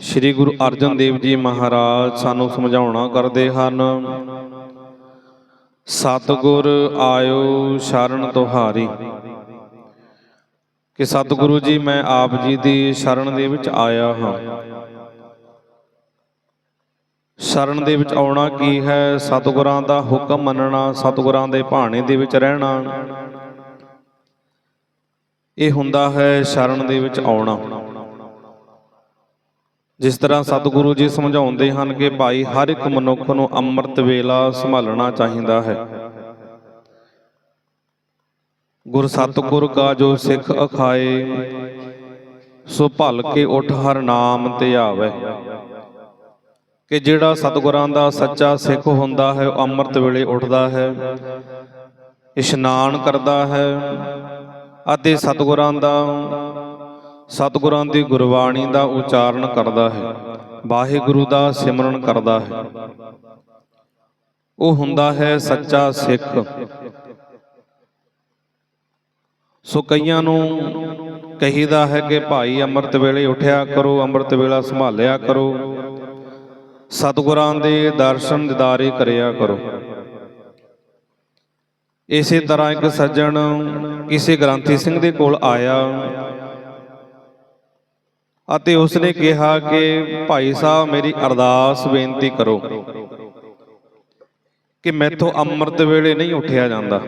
ਸ੍ਰੀ ਗੁਰੂ ਅਰਜਨ ਦੇਵ ਜੀ ਮਹਾਰਾਜ ਸਾਨੂੰ ਸਮਝਾਉਣਾ ਕਰਦੇ ਹਨ। ਸਤਿਗੁਰ ਆਇਓ ਸ਼ਰਨ ਤੁਹਾਰੀ। ਕਿ ਸਤਿਗੁਰੂ ਜੀ, ਮੈਂ ਆਪ ਜੀ ਦੀ ਸ਼ਰਨ ਦੇ ਵਿੱਚ ਆਇਆ ਹਾਂ। ਸ਼ਰਨ ਦੇ ਵਿੱਚ ਆਉਣਾ ਕੀ ਹੈ? ਸਤਿਗੁਰਾਂ ਦਾ ਹੁਕਮ ਮੰਨਣਾ, ਸਤਿਗੁਰਾਂ ਦੇ ਭਾਣੇ ਦੇ ਵਿੱਚ ਰਹਿਣਾ। ਇਹ ਹੁੰਦਾ ਹੈ ਸ਼ਰਨ ਦੇ ਵਿੱਚ ਆਉਣਾ। ਜਿਸ ਤਰ੍ਹਾਂ ਸਤਿਗੁਰੂ ਜੀ ਸਮਝਾਉਂਦੇ ਹਨ ਕਿ ਭਾਈ ਹਰ ਇੱਕ ਮਨੁੱਖ ਨੂੰ ਅੰਮ੍ਰਿਤ ਵੇਲਾ ਸੰਭਾਲਣਾ ਚਾਹੀਦਾ ਹੈ। ਗੁਰ ਸਤਿਗੁਰ ਕਾ ਜੋ ਸਿੱਖ ਅਖਾਏ ਸੋ ਭਲ ਕੇ ਉਠ ਹਰ ਨਾਮ ਤੇ ਆਵੇ। ਕਿ ਜਿਹੜਾ ਸਤਿਗੁਰਾਂ ਦਾ ਸੱਚਾ ਸਿੱਖ ਹੁੰਦਾ ਹੈ ਉਹ ਅੰਮ੍ਰਿਤ ਵੇਲੇ ਉੱਠਦਾ ਹੈ। ਇਸ਼ਨਾਨ ਕਰਦਾ ਹੈ ਅਤੇ ਸਤਿਗੁਰਾਂ ਦਾ ਸਤਿਗੁਰਾਂ ਦੀ ਗੁਰਬਾਣੀ ਦਾ ਉਚਾਰਨ ਕਰਦਾ ਹੈ, ਵਾਹਿਗੁਰੂ ਦਾ ਸਿਮਰਨ ਕਰਦਾ ਹੈ। ਉਹ ਹੁੰਦਾ ਹੈ ਸੱਚਾ ਸਿੱਖ। ਸੋ ਕਈਆਂ ਨੂੰ ਕਹੀਦਾ ਹੈ ਕਿ ਭਾਈ ਅੰਮ੍ਰਿਤ ਵੇਲੇ ਉਠਿਆ ਕਰੋ, ਅੰਮ੍ਰਿਤ ਵੇਲਾ ਸੰਭਾਲਿਆ ਕਰੋ। ਸਤਿਗੁਰਾਂ ਦੇ ਦਰਸ਼ਨ ਦਿਦਾਰੇ ਕਰਿਆ ਕਰੋ। ਇਸੇ ਤਰ੍ਹਾਂ ਇੱਕ ਸੱਜਣ ਕਿਸੇ ਗ੍ਰੰਥੀ ਸਿੰਘ ਦੇ ਕੋਲ ਆਇਆ। ਅਤੇ ਉਸਨੇ ਕਿਹਾ ਕਿ ਭਾਈ ਸਾਹਿਬ ਮੇਰੀ ਅਰਦਾਸ ਬੇਨਤੀ ਕਰੋ ਕਿ ਮੈਥੋਂ ਅੰਮ੍ਰਿਤ ਵੇਲੇ ਨਹੀਂ ਉੱਠਿਆ ਜਾਂਦਾ।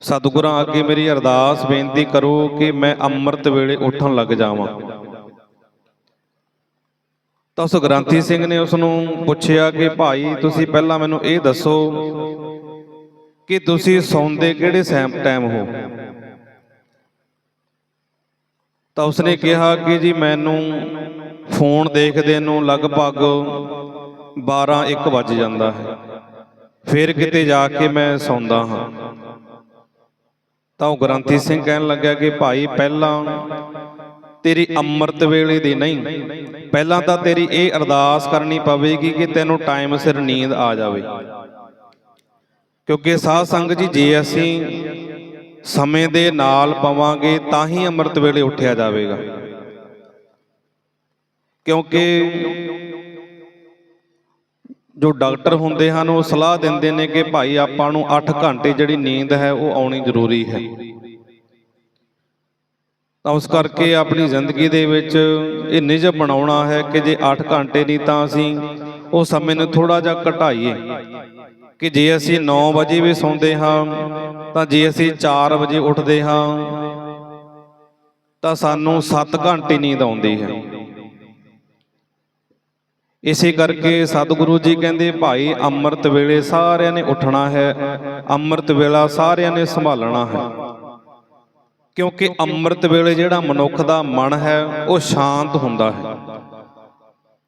ਸਤਿਗੁਰਾਂ ਅੱਗੇ ਮੇਰੀ ਅਰਦਾਸ ਬੇਨਤੀ ਕਰੋ ਕਿ ਮੈਂ ਅੰਮ੍ਰਿਤ ਵੇਲੇ ਉੱਠਣ ਲੱਗ ਜਾਵਾਂ। ਤਾਂ ਉਸ ਗ੍ਰੰਥੀ ਸਿੰਘ ਨੇ ਉਸ ਨੂੰ ਪੁੱਛਿਆ ਕਿ ਭਾਈ ਤੁਸੀਂ ਪਹਿਲਾਂ ਮੈਨੂੰ ਇਹ ਦੱਸੋ ਕਿ ਤੁਸੀਂ ਸੌਂਦੇ ਕਿਹੜੇ ਟਾਈਮ ਹੋ? ਤਾਂ ਉਸਨੇ ਕਿਹਾ ਕਿ ਜੀ ਮੈਨੂੰ ਫੋਨ ਦੇਖਦੇ ਨੂੰ ਲਗਭਗ 12 1 ਵੱਜ ਜਾਂਦਾ ਹੈ। ਫਿਰ ਕਿਤੇ ਜਾ ਕੇ ਮੈਂ ਸੌਂਦਾ ਹਾਂ। ਤਾਂ ਉਹ ਗ੍ਰੰਥੀ ਸਿੰਘ ਕਹਿਣ ਲੱਗਾ ਕਿ ਭਾਈ ਪਹਿਲਾਂ ਤੇਰੀ ਅੰਮ੍ਰਿਤ ਵੇਲੇ ਦੀ ਨਹੀਂ, ਪਹਿਲਾਂ ਤਾਂ ਤੇਰੀ ਇਹ ਅਰਦਾਸ ਕਰਨੀ ਪਵੇਗੀ ਕਿ ਤੈਨੂੰ ਟਾਈਮ ਸਿਰ ਨੀਂਦ ਆ ਜਾਵੇ। ਕਿਉਂਕਿ ਸਾਧ ਸੰਗ ਜੀ, ਜੇ ਅਸੀਂ ਸਮੇਂ ਦੇ ਨਾਲ ਪਵਾਂਗੇ, ਤਾਂ ਹੀ ਅੰਮ੍ਰਿਤ ਵੇਲੇ ਉੱਠਿਆ ਜਾਵੇਗਾ। ਕਿਉਂਕਿ ਜੋ ਡਾਕਟਰ ਹੁੰਦੇ ਹਨ, ਉਹ ਸਲਾਹ ਦਿੰਦੇ ਨੇ ਕਿ ਭਾਈ ਆਪਾਂ ਨੂੰ 8 ਘੰਟੇ ਜਿਹੜੀ ਨੀਂਦ ਹੈ, ਉਹ ਆਉਣੀ ਜ਼ਰੂਰੀ ਹੈ। ਤਾਂ ਉਸ ਕਰਕੇ ਆਪਣੀ ਜ਼ਿੰਦਗੀ ਦੇ ਵਿੱਚ ਇਹ ਨਿਯਮ ਬਣਾਉਣਾ ਹੈ ਕਿ ਜੇ 8 ਘੰਟੇ ਨਹੀਂ, ਤਾਂ ਅਸੀਂ ਉਹ ਸਮੇਂ ਨੂੰ ਥੋੜਾ ਜਿਹਾ ਘਟਾਈਏ ਕਿ ਜੇ ਅਸੀਂ 9 ਵਜੇ ਵੀ ਸੌਂਦੇ ਹਾਂ, ਤਾਂ ਜੇ ਅਸੀਂ 4 ਵਜੇ ਉੱਠਦੇ ਹਾਂ, ਤਾਂ ਸਾਨੂੰ 7 ਘੰਟੇ ਨੀਂਦ ਆਉਂਦੀ ਹੈ। ਇਸੇ ਕਰਕੇ ਸਤਿਗੁਰੂ ਜੀ ਕਹਿੰਦੇ, ਭਾਈ, ਅੰਮ੍ਰਿਤ ਵੇਲੇ ਸਾਰਿਆਂ ਨੇ ਉੱਠਣਾ ਹੈ, ਅੰਮ੍ਰਿਤ ਵੇਲਾ ਸਾਰਿਆਂ ਨੇ ਸੰਭਾਲਣਾ ਹੈ। ਕਿਉਂਕਿ ਅੰਮ੍ਰਿਤ ਵੇਲੇ ਜਿਹੜਾ ਮਨੁੱਖ ਦਾ ਮਨ ਹੈ, ਉਹ ਸ਼ਾਂਤ ਹੁੰਦਾ ਹੈ।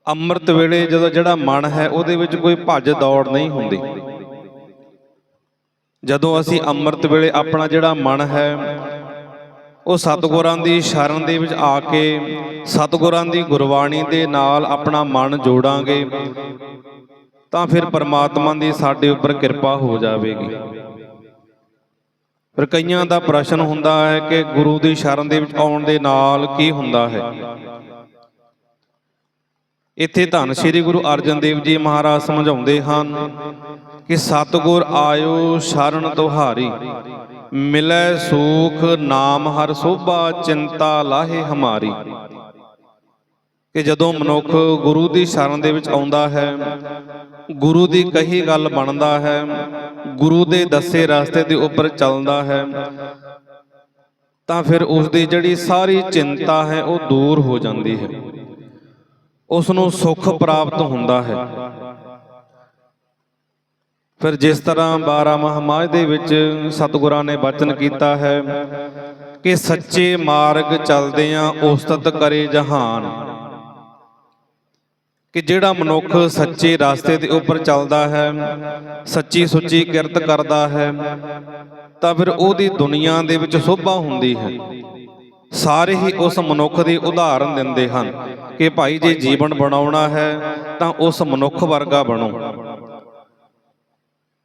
ਅੰਮ੍ਰਿਤ ਵੇਲੇ ਜਦੋਂ ਜਿਹੜਾ ਮਨ ਹੈ ਉਹਦੇ ਵਿੱਚ ਕੋਈ ਭੱਜ ਦੌੜ ਨਹੀਂ ਹੁੰਦੀ। ਜਦੋਂ ਅਸੀਂ ਅੰਮ੍ਰਿਤ ਵੇਲੇ ਆਪਣਾ ਜਿਹੜਾ ਮਨ ਹੈ, ਉਹ ਸਤਿਗੁਰਾਂ ਦੀ ਸ਼ਰਨ ਦੇ ਵਿੱਚ ਆ ਕੇ ਸਤਿਗੁਰਾਂ ਦੀ ਗੁਰਬਾਣੀ ਦੇ ਨਾਲ ਆਪਣਾ ਮਨ ਜੋੜਾਂਗੇ, ਤਾਂ ਫਿਰ ਪਰਮਾਤਮਾ ਦੀ ਸਾਡੇ ਉੱਪਰ ਕਿਰਪਾ ਹੋ ਜਾਵੇਗੀ। ਫਿਰ ਕਈਆਂ ਦਾ ਪ੍ਰਸ਼ਨ ਹੁੰਦਾ ਹੈ ਕਿ ਗੁਰੂ ਦੀ ਸ਼ਰਨ ਦੇ ਵਿੱਚ ਆਉਣ ਦੇ ਨਾਲ ਕੀ ਹੁੰਦਾ ਹੈ? ਇੱਥੇ ਧੰਨ ਸ੍ਰੀ ਗੁਰੂ ਅਰਜਨ ਦੇਵ ਜੀ ਮਹਾਰਾਜ ਸਮਝਾਉਂਦੇ ਹਨ ਕਿ ਸਤਗੁਰ ਆਇਓ ਸ਼ਰਨ ਤੁਹਾਰੀ, ਮਿਲੈ ਸੂਖ ਨਾਮ ਹਰ ਸੋਭਾ, ਚਿੰਤਾ ਲਾਹੇ ਹਮਾਰੀ। ਕਿ ਜਦੋਂ ਮਨੁੱਖ ਗੁਰੂ ਦੀ ਸ਼ਰਨ ਦੇ ਵਿੱਚ ਆਉਂਦਾ ਹੈ, ਗੁਰੂ ਦੀ ਕਹੀ ਗੱਲ ਬਣਦਾ ਹੈ, ਗੁਰੂ ਦੇ ਦੱਸੇ ਰਸਤੇ ਦੇ ਉੱਪਰ ਚੱਲਦਾ ਹੈ, ਤਾਂ ਫਿਰ ਉਸ ਦੀ ਜਿਹੜੀ ਸਾਰੀ ਚਿੰਤਾ ਹੈ ਉਹ ਦੂਰ ਹੋ ਜਾਂਦੀ ਹੈ। ਉਸ ਨੂੰ ਸੁੱਖ ਪ੍ਰਾਪਤ ਹੁੰਦਾ ਹੈ। ਫਿਰ ਜਿਸ ਤਰ੍ਹਾਂ 12 ਮਹਾਮਾਜ ਦੇ ਵਿੱਚ ਸਤਿਗੁਰਾਂ ਨੇ ਬਚਨ ਕੀਤਾ ਹੈ ਕਿ ਸੱਚੇ ਮਾਰਗ ਚੱਲਦਿਆਂ ਉਸਤਤ ਕਰੇ ਜਹਾਨ। ਕਿ ਜਿਹੜਾ ਮਨੁੱਖ ਸੱਚੇ ਰਸਤੇ ਦੇ ਉੱਪਰ ਚੱਲਦਾ ਹੈ ਸੱਚੀ ਸੁੱਚੀ ਕਿਰਤ ਕਰਦਾ ਹੈ ਤਾਂ ਫਿਰ ਉਹਦੀ ਦੁਨੀਆ ਦੇ ਵਿੱਚ ਸੋਭਾ ਹੁੰਦੀ ਹੈ। ਸਾਰੇ ਹੀ ਉਸ ਮਨੁੱਖ ਦੀ ਉਦਾਹਰਨ ਦਿੰਦੇ ਹਨ। ਕਿ ਭਾਈ ਜੇ ਜੀਵਨ ਬਣਾਉਣਾ ਹੈ, ਤਾਂ ਉਸ ਮਨੁੱਖ ਵਰਗਾ ਬਣੋ।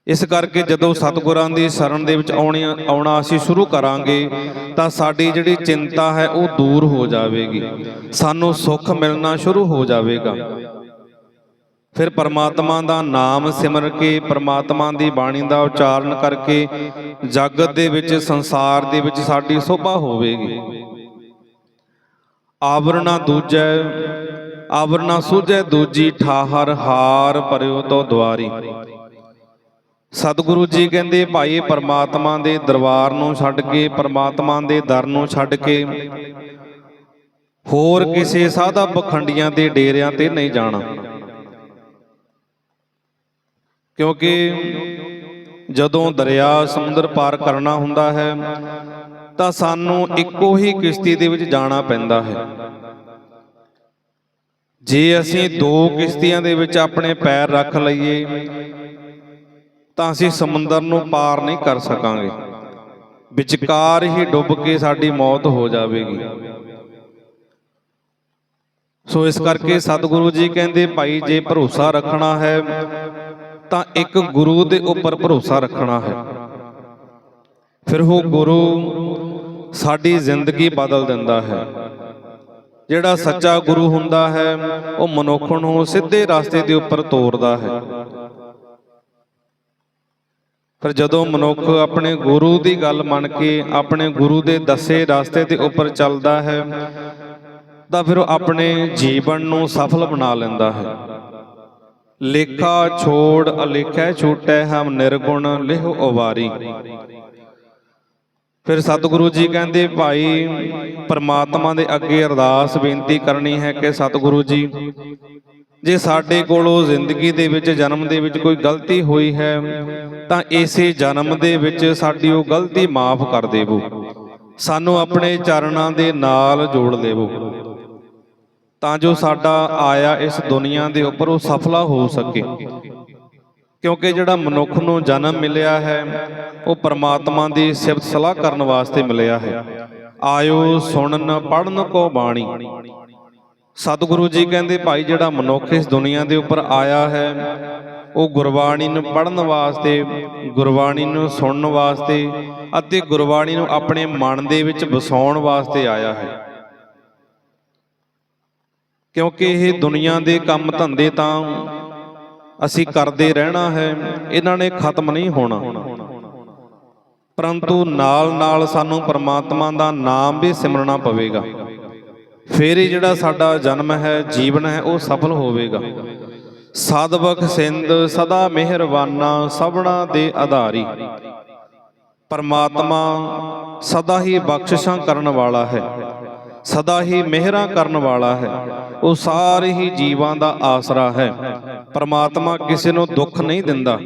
ਇਸ ਕਰਕੇ ਜਦੋਂ ਸਤਿਗੁਰਾਂ ਦੀ ਸ਼ਰਨ ਦੇ ਵਿੱਚ ਆਉਣੀ, ਆਉਣਾ ਅਸੀਂ ਸ਼ੁਰੂ ਕਰਾਂਗੇ, ਤਾਂ ਸਾਡੀ ਜਿਹੜੀ ਚਿੰਤਾ ਹੈ ਉਹ ਦੂਰ ਹੋ ਜਾਵੇਗੀ। ਸਾਨੂੰ ਸੁੱਖ ਮਿਲਣਾ ਸ਼ੁਰੂ ਹੋ ਜਾਵੇਗਾ। ਫਿਰ ਪਰਮਾਤਮਾ ਦਾ ਨਾਮ ਸਿਮਰ ਕੇ, ਪਰਮਾਤਮਾ ਦੀ ਬਾਣੀ ਦਾ ਉਚਾਰਨ ਕਰਕੇ ਜਗਤ ਦੇ ਵਿੱਚ, ਸੰਸਾਰ ਦੇ ਵਿੱਚ ਸਾਡੀ ਸੋਭਾ ਹੋਵੇਗੀ। ਆਵਰਣਾ ਦੂਜੈ ਆਵਰਣਾ ਸੂਝੈ ਦੂਜੀ ਠਾਹਰ ਹਾਰ ਪਰਿਓ ਤੋ ਦੁਆਰੀ। ਸਤਿਗੁਰੂ ਜੀ ਕਹਿੰਦੇ, ਭਾਈ ਪਰਮਾਤਮਾ ਦੇ ਦਰਬਾਰ ਨੂੰ ਛੱਡ ਕੇ, ਪਰਮਾਤਮਾ ਦੇ ਦਰ ਨੂੰ ਛੱਡ ਕੇ, ਹੋਰ ਕਿਸੇ ਸਾਧਾ ਪਖੰਡੀਆਂ ਦੇ ਡੇਰਿਆਂ ਤੇ ਨਹੀਂ ਜਾਣਾ। ਕਿਉਂਕਿ ਜਦੋਂ ਦਰਿਆ ਸਮੁੰਦਰ ਪਾਰ ਕਰਨਾ ਹੁੰਦਾ ਹੈ ਤਾਂ ਸਾਨੂੰ ਇੱਕੋ ਹੀ ਕਿਸ਼ਤੀ ਦੇ ਵਿੱਚ ਜਾਣਾ ਪੈਂਦਾ ਹੈ। ਜੇ ਅਸੀਂ ਦੋ ਕਿਸ਼ਤੀਆਂ ਦੇ ਵਿੱਚ ਆਪਣੇ ਪੈਰ ਰੱਖ ਲਈਏ, ਤਾਂ ਅਸੀਂ ਸਮੁੰਦਰ ਨੂੰ ਪਾਰ ਨਹੀਂ ਕਰ ਸਕਾਂਗੇ। ਵਿਚਕਾਰ ਹੀ ਡੁੱਬ ਕੇ ਸਾਡੀ ਮੌਤ ਹੋ ਜਾਵੇਗੀ। ਸੋ ਇਸ ਕਰਕੇ ਸਤਿਗੁਰੂ ਜੀ ਕਹਿੰਦੇ, ਭਾਈ, ਜੇ ਭਰੋਸਾ ਰੱਖਣਾ ਹੈ, ਤਾਂ ਇੱਕ ਗੁਰੂ ਦੇ ਉੱਪਰ ਭਰੋਸਾ ਰੱਖਣਾ ਹੈ। ਫਿਰ ਉਹ ਗੁਰੂ ਸਾਡੀ ਜ਼ਿੰਦਗੀ ਬਦਲ ਦਿੰਦਾ ਹੈ। ਜਿਹੜਾ ਸੱਚਾ ਗੁਰੂ ਹੁੰਦਾ ਹੈ, ਉਹ ਮਨੁੱਖ ਨੂੰ ਸਿੱਧੇ ਰਸਤੇ ਦੇ ਉੱਪਰ ਤੋਰਦਾ ਹੈ। ਫਿਰ ਜਦੋਂ ਮਨੁੱਖ ਆਪਣੇ ਗੁਰੂ ਦੀ ਗੱਲ ਮੰਨ ਕੇ ਆਪਣੇ ਗੁਰੂ ਦੇ ਦੱਸੇ ਰਸਤੇ ਦੇ ਉੱਪਰ ਚੱਲਦਾ ਹੈ, ਤਾਂ ਫਿਰ ਉਹ ਆਪਣੇ ਜੀਵਨ ਨੂੰ ਸਫਲ ਬਣਾ ਲੈਂਦਾ ਹੈ। ਲੇਖਾ ਛੋੜ ਅਲੇਖੈ ਛੂਟੈ ਹਮ ਨਿਰਗੁਣ, ਲਿਹੁ ਉਵਾਰੀ। ਫਿਰ ਸਤਿਗੁਰੂ ਜੀ ਕਹਿੰਦੇ, ਭਾਈ, ਪਰਮਾਤਮਾ ਦੇ ਅੱਗੇ ਅਰਦਾਸ ਬੇਨਤੀ ਕਰਨੀ ਹੈ ਕਿ ਸਤਿਗੁਰੂ ਜੀ, ਜੇ ਸਾਡੇ ਕੋਲੋਂ ਜ਼ਿੰਦਗੀ ਦੇ ਵਿੱਚ, ਜਨਮ ਦੇ ਵਿੱਚ ਕੋਈ ਗਲਤੀ ਹੋਈ ਹੈ, ਤਾਂ ਇਸੇ ਜਨਮ ਦੇ ਵਿੱਚ ਸਾਡੀ ਉਹ ਗਲਤੀ ਮਾਫ ਕਰ ਦੇਵੋ। ਸਾਨੂੰ ਆਪਣੇ ਚਰਨਾਂ ਦੇ ਨਾਲ ਜੋੜ ਦੇਵੋ। ਤਾਂ ਜੋ ਸਾਡਾ ਆਇਆ ਇਸ ਦੁਨੀਆ ਦੇ ਉੱਪਰ ਉਹ ਸਫਲਾ ਹੋ ਸਕੇ। ਕਿਉਂਕਿ ਜਿਹੜਾ ਮਨੁੱਖ ਨੂੰ ਜਨਮ ਮਿਲਿਆ ਹੈ, ਉਹ ਪਰਮਾਤਮਾ ਦੀ ਸਿਫਤ ਸਲਾਹ ਕਰਨ ਵਾਸਤੇ ਮਿਲਿਆ ਹੈ। ਆਇਓ ਸੁਣਨ ਪੜਨ ਕੋ ਬਾਣੀ। ਸਤਿਗੁਰੂ ਜੀ ਕਹਿੰਦੇ, ਭਾਈ, ਜਿਹੜਾ ਮਨੁੱਖ ਇਸ ਦੁਨੀਆ ਦੇ ਉੱਪਰ ਆਇਆ ਹੈ, ਉਹ ਗੁਰਬਾਣੀ ਨੂੰ ਪੜਨ ਵਾਸਤੇ, ਗੁਰਬਾਣੀ ਨੂੰ ਸੁਣਨ ਵਾਸਤੇ ਅਤੇ ਗੁਰਬਾਣੀ ਨੂੰ ਆਪਣੇ ਮਨ ਦੇ ਵਿੱਚ ਵਸਾਉਣ ਵਾਸਤੇ ਆਇਆ ਹੈ। ਕਿਉਂਕਿ ਇਹ ਦੁਨੀਆ ਦੇ ਕੰਮ ਧੰਦੇ ਤਾਂ ਅਸੀਂ ਕਰਦੇ ਰਹਿਣਾ ਹੈ, ਇਹਨਾਂ ਨੇ ਖਤਮ ਨਹੀਂ ਹੋਣਾ। ਪਰੰਤੂ ਨਾਲ-ਨਾਲ ਸਾਨੂੰ ਪਰਮਾਤਮਾ ਦਾ ਨਾਮ ਵੀ ਸਿਮਰਨਾ ਪਵੇਗਾ। ਫਿਰ ਹੀ ਜਿਹੜਾ ਸਾਡਾ ਜਨਮ ਹੈ, ਜੀਵਨ ਹੈ, ਉਹ ਸਫਲ ਹੋਵੇਗਾ। ਸਦਬਖ ਸਿੰਧ ਸਦਾ ਮਿਹਰਬਾਨਾ, ਸਭਨਾ ਦੇ ਆਧਾਰੀ। ਪਰਮਾਤਮਾ ਸਦਾ ਹੀ ਬਖਸ਼ਿਸ਼ਾਂ ਕਰਨ ਵਾਲਾ ਹੈ। ਸਦਾ ਹੀ ਮਿਹਰਾਂ ਕਰਨ ਵਾਲਾ ਹੈ। ਉਹ ਸਾਰੇ ਹੀ ਜੀਵਾਂ ਦਾ ਆਸਰਾ ਹੈ। ਪਰਮਾਤਮਾ ਕਿਸੇ ਨੂੰ ਦੁੱਖ ਨਹੀਂ ਦਿੰਦਾ।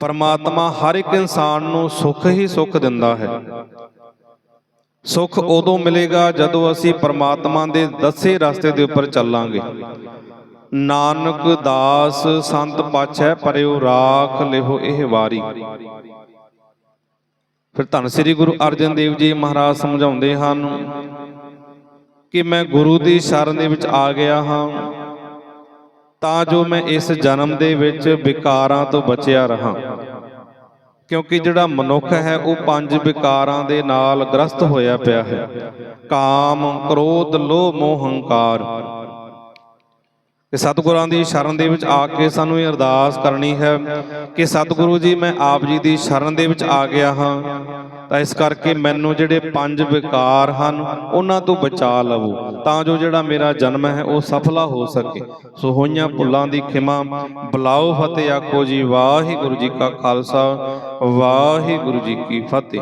ਪਰਮਾਤਮਾ ਹਰ ਇੱਕ ਇਨਸਾਨ ਨੂੰ ਸੁੱਖ ਹੀ ਸੁੱਖ ਦਿੰਦਾ ਹੈ। ਸੁੱਖ ਉਦੋਂ ਮਿਲੇਗਾ ਜਦੋਂ ਅਸੀਂ ਪਰਮਾਤਮਾ ਦੇ ਦੱਸੇ ਰਸਤੇ ਦੇ ਉੱਪਰ ਚੱਲਾਂਗੇ। ਨਾਨਕ ਦਾਸ ਸੰਤ ਪਾਛੈ ਪਰਿਓ ਰਾਖ ਲਿਹੋ ਇਹ ਵਾਰੀ। ਫਿਰ ਧੰਨ ਸ੍ਰੀ ਗੁਰੂ ਅਰਜਨ ਦੇਵ ਜੀ ਮਹਾਰਾਜ ਸਮਝਾਉਂਦੇ ਹਨ ਕਿ ਮੈਂ ਗੁਰੂ ਦੀ ਸ਼ਰਨ ਦੇ ਵਿੱਚ ਆ ਗਿਆ ਹਾਂ। ਤਾਂ ਜੋ ਮੈਂ ਇਸ ਜਨਮ ਦੇ ਵਿੱਚ ਵਿਕਾਰਾਂ ਤੋਂ ਬਚਿਆ ਰਹਾ। ਕਿਉਂਕਿ ਜਿਹੜਾ ਮਨੁੱਖ ਹੈ ਉਹ ਪੰਜ ਵਿਕਾਰਾਂ ਦੇ ਨਾਲ ਗ੍ਰਸਤ ਹੋਇਆ ਪਿਆ ਹੈ। ਕਾਮ ਕ੍ਰੋਧ ਲੋਭ ਮੋਹ ਹੰਕਾਰ। ਕਿ ਸਤਿਗੁਰਾਂ ਦੀ ਸ਼ਰਨ ਦੇ ਵਿੱਚ ਆ ਕੇ ਸਾਨੂੰ ਇਹ ਅਰਦਾਸ ਕਰਨੀ ਹੈ ਕਿ ਸਤਿਗੁਰੂ ਜੀ, ਮੈਂ ਆਪ ਜੀ ਦੀ ਸ਼ਰਨ ਦੇ ਵਿੱਚ ਆ ਗਿਆ ਹਾਂ। ਤਾਂ ਇਸ ਕਰਕੇ ਮੈਨੂੰ ਜਿਹੜੇ ਪੰਜ ਵਿਕਾਰ ਹਨ, ਉਹਨਾਂ ਤੋਂ ਬਚਾ ਲਵੋ। ਤਾਂ ਜੋ ਜਿਹੜਾ ਮੇਰਾ ਜਨਮ ਹੈ, ਉਹ ਸਫਲਾ ਹੋ ਸਕੇ। ਸੋ ਹੋਈਆਂ ਭੁੱਲਾਂ ਦੀ ਖਿਮਾ, ਬੁਲਾਓ ਫਤਿਹ ਆਖੋ ਜੀ। ਵਾਹਿਗੁਰੂ ਜੀ ਕਾ ਖਾਲਸਾ, ਵਾਹਿਗੁਰੂ ਜੀ ਕੀ ਫਤਿਹ।